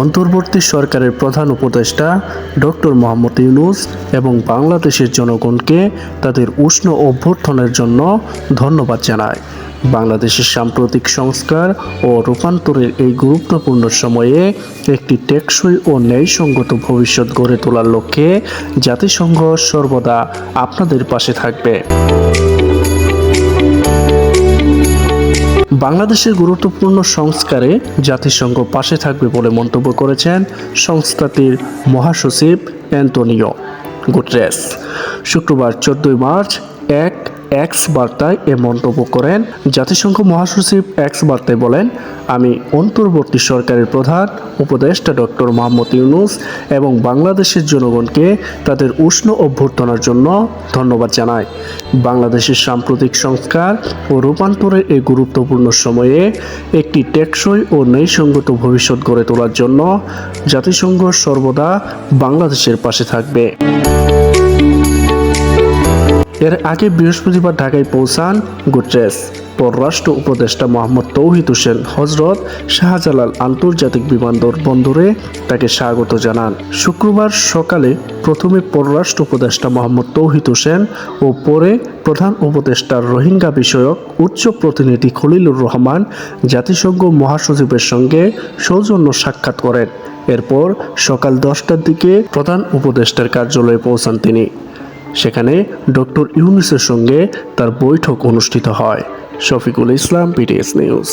অন্তর্বর্তী সরকারের প্রধান উপদেষ্টা ডক্টর মোহাম্মদ ইউনুস এবং বাংলাদেশের জনগণকে তাদের উষ্ণ অভ্যর্থনের জন্য ধন্যবাদ জানায়। বাংলাদেশের সাম্প্রতিক সংস্কার ও রূপান্তরের এই গুরুত্বপূর্ণ সময়ে একটি টেকসই ও ন্যায়সঙ্গত ভবিষ্যৎ গড়ে তোলার লক্ষ্যে জাতিসংঘ সর্বদা আপনাদের পাশে থাকবে। বাংলাদেশের গুরুত্বপূর্ণ সংস্কারে জাতিসংঘ পাশে থাকবে বলে মন্তব্য করেছেন সংস্থাটির মহাসচিব অ্যান্টোনিও গুটরেস। শুক্রবার চোদ্দই মার্চ এক এক্স বার্তায় এ মন্তব্য করেন। জাতিসংঘ মহাসচিব এক্স বার্তায় বলেন, আমি অন্তর্বর্তী সরকারের প্রধান, উপদেষ্টা ডক্টর মোহাম্মদ ইউনুস এবং বাংলাদেশের জনগণকে তাদের উষ্ণ অভ্যর্থনার জন্য ধন্যবাদ জানাই। বাংলাদেশের সাম্প্রতিক সংস্কার ও রূপান্তরের এই গুরুত্বপূর্ণ সময়ে একটি টেকসই ও ন্যায়সঙ্গত ভবিষ্যৎ গড়ে তোলার জন্য জাতিসংঘ সর্বদা বাংলাদেশের পাশে থাকবে। এর আগে বৃহস্পতিবার ঢাকায় পৌঁছান গুটরেস। পররাষ্ট্র উপদেষ্টা মোহাম্মদ তৌহিদ হোসেন হজরত শাহজালাল আন্তর্জাতিক বিমানবন্দর বন্দরে তাকে স্বাগত জানান। শুক্রবার সকালে প্রথমে পররাষ্ট্র উপদেষ্টা মোহাম্মদ তৌহিদ হোসেন ও পরে প্রধান উপদেষ্টার রোহিঙ্গা বিষয়ক উচ্চ প্রতিনিধি খলিলুর রহমান জাতিসংঘ মহাসচিবের সঙ্গে সৌজন্য সাক্ষাৎ করেন। এরপর সকাল দশটার দিকে প্রধান উপদেষ্টার কার্যালয়ে পৌঁছান তিনি। সেখানে ডক্টর ইউনুসের সঙ্গে তার বৈঠক অনুষ্ঠিত হয়। Shafiqul Islam PTS news